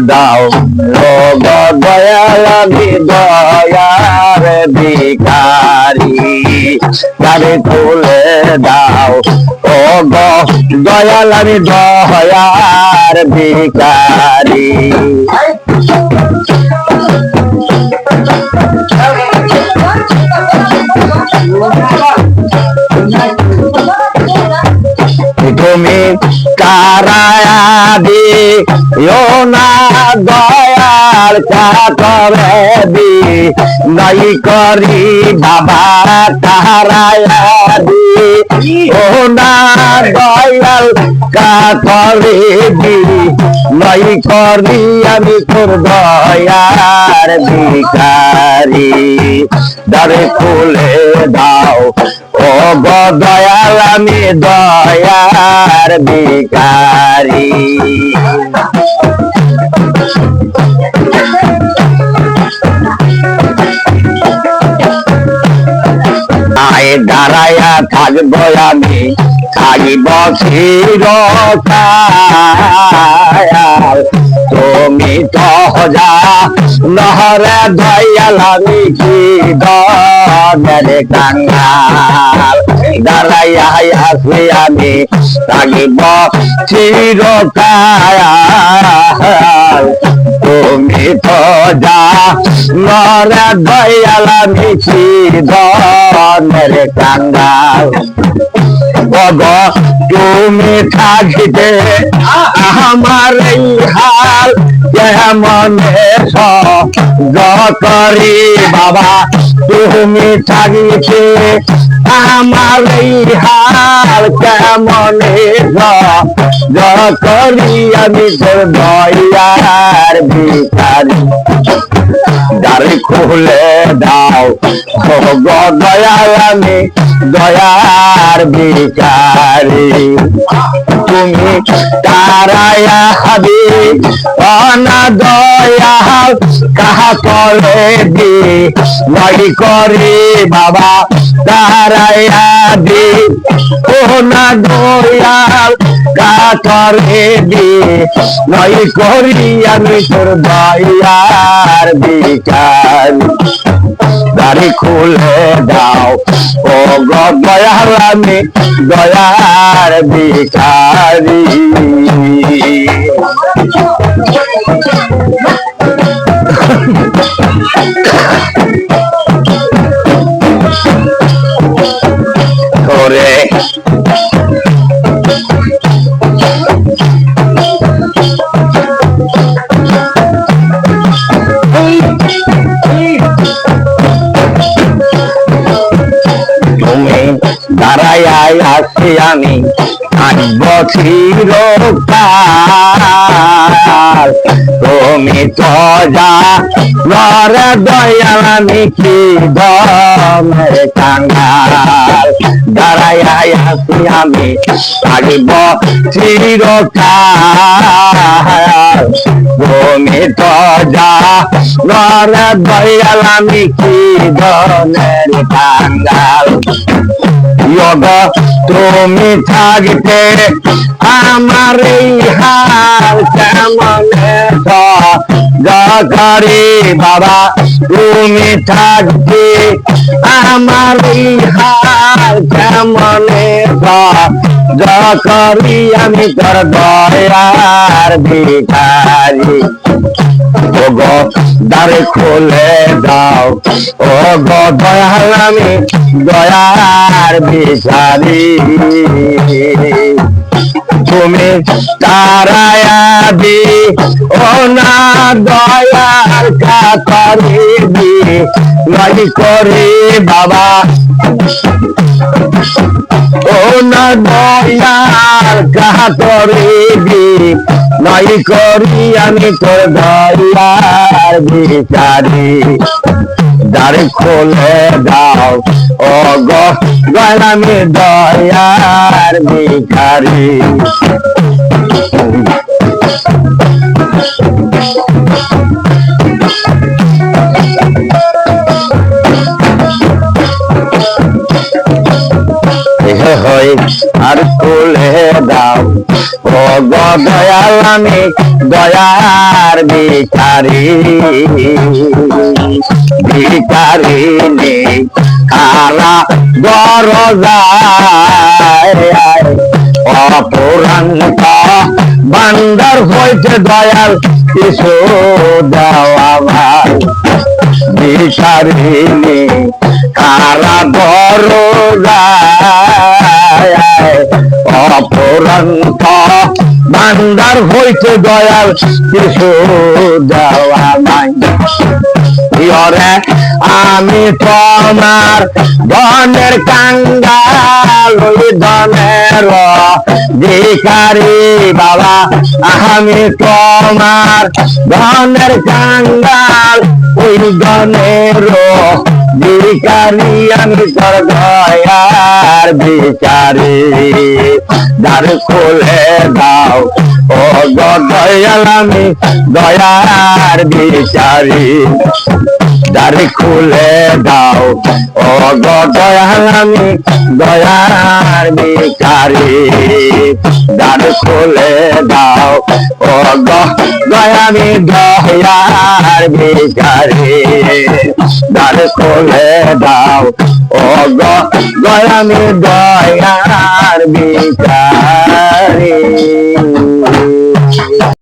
দাও। ও গো দয়াল আমি দয়ার ভিখারি। দারে খুলে দাও। ও গো দয়ার ভিখারি। তুমি ও না দয়াল কাতরে দি নাই করি বাবা কারায়াদি ও না দয়াল কাতরে দি নাই করি আমি তোর দয়ার ভিখারি। দারে খুলে দাও, ও দয়াল আমি দয়ার ভিখারি। আয় দাঁড়ায়া থাকব আমি থাকিব চিরকাল যা, নহরে দয়াল আমি কি দনের কাঙ্গাল দাঁড়াইয়া আসি আমি থাকিব চিরকাল। তুমি তো যা নরে দয়াল আমি কি দনের কাঙ্গাল বগ তুমি থাকিতে আমার এই হাল কেমন করি বাবা? তুমি থাকিতে আমার এই হাল কেমন করি? আমি তোর দয়ার ভিখারি। দারে খুলে দাও। দয়াল আমি দয়ার ভিখারি। তুমি তারায়া হাবি অনা দয়াল কাহা করে দি? নই করি বাবা তারায়া দি দয়াল কাহা করে দি? নই করি আমি তোর দয়ার ভিখারি দাড়ি খুলে দাও। ও গয়ালামি আমি দয়ার ভিখারি। দাঁড়ায় আসি আমি আসব চিরকাল। তুমি তো যা নরে দয়াল, আমি কি দমের কাঙ্গাল? দাঁড়ায় আসি আমি আসব চিরকাল। তুমি যা দয়াল, আমি কি দমের কাঙ্গাল? তুমি থাকতে আমার এই হাল কেমন করি বাবা, তুমি থাকতে আমার এই হাল কেমন করি আমি তোর দয়ার ভিখারি। ও গো দ্বারে খুলে দাও ও গো দয়াল আমি দয়ার বিচারি তুমি তারায়াবি ও না দয়াল কাতরি দি নই করে বাবা। না দয়াল কাতরি দি নই করি আমি তোর দয়ার বিচারি। দ্বার খোলে দাও ও গলামে দয়ার ভিখারি। কোলে দাও। ও দয়াল আমি দয়ার ভিখারি। ভিখারি নেই খারা দরজায় অপুরান্ত দয়াল কিছু দেওয়া ভাই ভিখারিণী কারা দরজায় অপরন্ত বান্দার হইতে দয়াল কিছু দেওয়া নাই। ইয়রে আমি তোমার ধনের কাঙ্গাল, ধনের ভিখারি বাবা। আমি তোমার ধনের কাঙ্গাল, ওই ধনের ভিখারি আমি তোর দয়ার ভিখারি দ্বার খুলে দাও ও দয়াল আমি দয়ার ভিখারি দ্বার খুলে দাও। ও গো দয়াল আমি দয়ার ভিখারি দ্বার খুলে দাও। ও গো দয়ামি, দয়ার ভিখারি দ্বার খুলে দাও। ও গো দয়ামি, দয়ার ভিখারি।